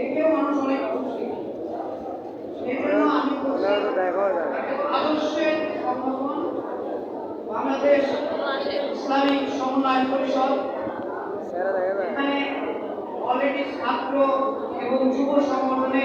দেখলেও মানুষ আমি অবশ্যই বাংলাদেশ ইসলামিক সমন্বয় পরিষদ এখানে অলরেডি ছাত্র এবং যুব সংগঠনে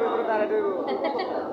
네.